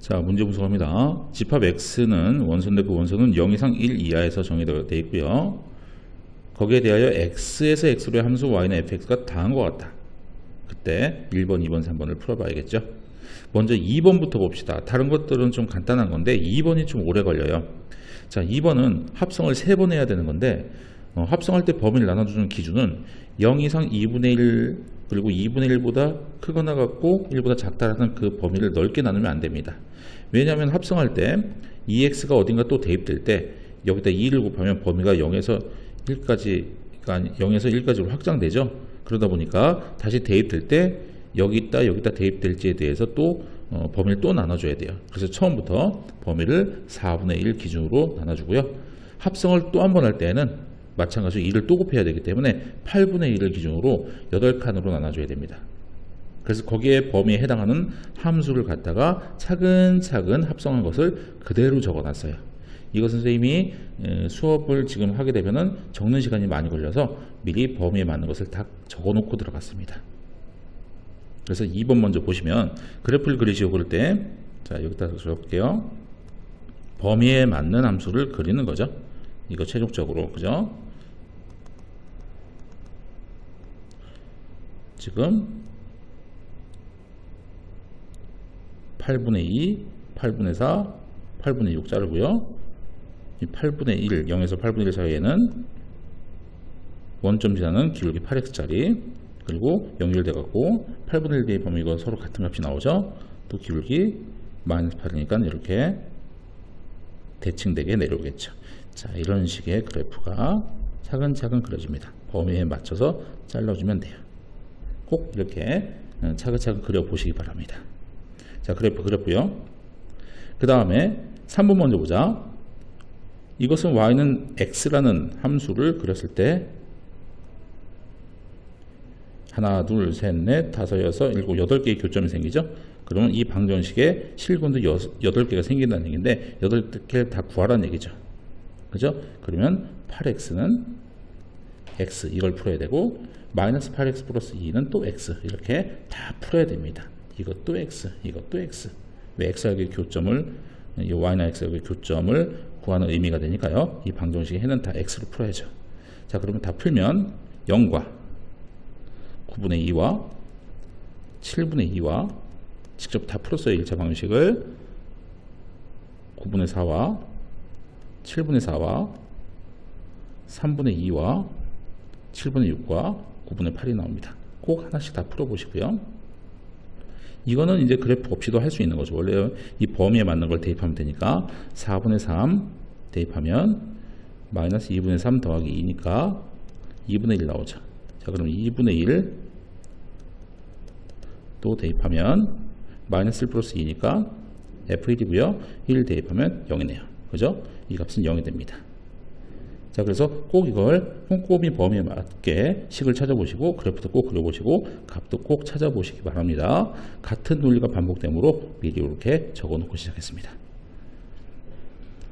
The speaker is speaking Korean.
자, 문제 분석합니다. 집합 x는 원소인데 그 원소는 0 이상 1 이하에서 정의되어 있고요. 거기에 대하여 x에서 x로의 함수 y는 fx가 다한 것 같다. 그때 1번, 2번, 3번을 풀어봐야겠죠. 먼저 2번부터 봅시다. 다른 것들은 좀 간단한 건데 2번이 좀 오래 걸려요. 자, 2번은 합성을 3번 해야 되는 건데 어, 합성할 때 범위를 나눠주는 기준은 0 이상 2분의 1 그리고 2분의 1보다 크거나 같고 1보다 작다라는 그 범위를 넓게 나누면 안 됩니다. 왜냐하면 합성할 때 2x가 어딘가 또 대입될 때 여기다 2를 곱하면 범위가 0에서 1까지 그러니까 0에서 1까지로 확장되죠. 그러다 보니까 다시 대입될 때 여기 있다 여기다 대입될지에 대해서 또 어, 범위를 또 나눠줘야 돼요. 그래서 처음부터 범위를 4분의 1 기준으로 나눠주고요. 합성을 또 한 번 할 때는 마찬가지로 2를 또 곱해야 되기 때문에 8분의 1을 기준으로 8칸으로 나눠줘야 됩니다. 그래서 거기에 범위에 해당하는 함수를 갖다가 차근차근 합성한 것을 그대로 적어놨어요. 이것은 선생님이 에, 수업을 지금 하게 되면은 적는 시간이 많이 걸려서 미리 범위에 맞는 것을 다 적어놓고 들어갔습니다. 그래서 2번 먼저 보시면 그래프를 그리시고 그럴 때, 자, 여기다 적을게요. 범위에 맞는 함수를 그리는 거죠. 이거 최종적으로, 그죠? 지금 8분의 2, 8분의 4, 8분의 6 자르고요. 이 8분의 1, 0에서 8분의 1 사이에는 원점 지나는 기울기 8x짜리 그리고 연결돼 갖고 8분의 1 대입하면 이거 서로 같은 값이 나오죠. 또 기울기 마이너스 8이니까 이렇게 대칭되게 내려오겠죠. 자, 이런 식의 그래프가 차근차근 그려집니다. 범위에 맞춰서 잘라주면 돼요. 꼭 이렇게 어, 차근차근 그려보시기 바랍니다. 자, 그래프 그렸고요. 그 다음에 3번 먼저 보자. 이것은 y는 x라는 함수를 그렸을 때 하나, 둘, 셋, 넷, 다섯, 여섯, 일곱, 여덟 개의 교점이 생기죠. 그러면 이 방정식에 실근도 여덟 개가 생긴다는 얘기인데 여덟 개를 다 구하라는 얘기죠. 그죠? 그러면 8x는 x 이걸 풀어야 되고 마이너스 8x 플러스 2는 또 x 이렇게 다 풀어야 됩니다. 이것도 x, 이것도 x. 왜 x하고의 교점을 이 y나 x하고의 교점을 구하는 의미가 되니까요. 이 방정식의 해는 다 x로 풀어야죠. 자, 그러면 다 풀면 0과 9분의 2와 7분의 2와 직접 다 풀었어요. 1차 방정식을 9분의 4와 7분의 4와 3분의 2와 7분의 6과 9분의 8이 나옵니다. 꼭 하나씩 다 풀어보시고요. 이거는 이제 그래프 없이도 할 수 있는 거죠. 원래 이 범위에 맞는 걸 대입하면 되니까 4분의 3 대입하면 마이너스 2분의 3 더하기 2니까 2분의 1 나오죠. 자, 그럼 2분의 1 또 대입하면 마이너스 1 플러스 2니까 F1이고요. 1 대입하면 0이네요. 그죠? 이 값은 0이 됩니다. 자, 그래서 꼭 이걸 꼼꼼히 범위에 맞게 식을 찾아보시고 그래프도 꼭 그려보시고 값도 꼭 찾아보시기 바랍니다. 같은 논리가 반복되므로 미리 이렇게 적어놓고 시작했습니다.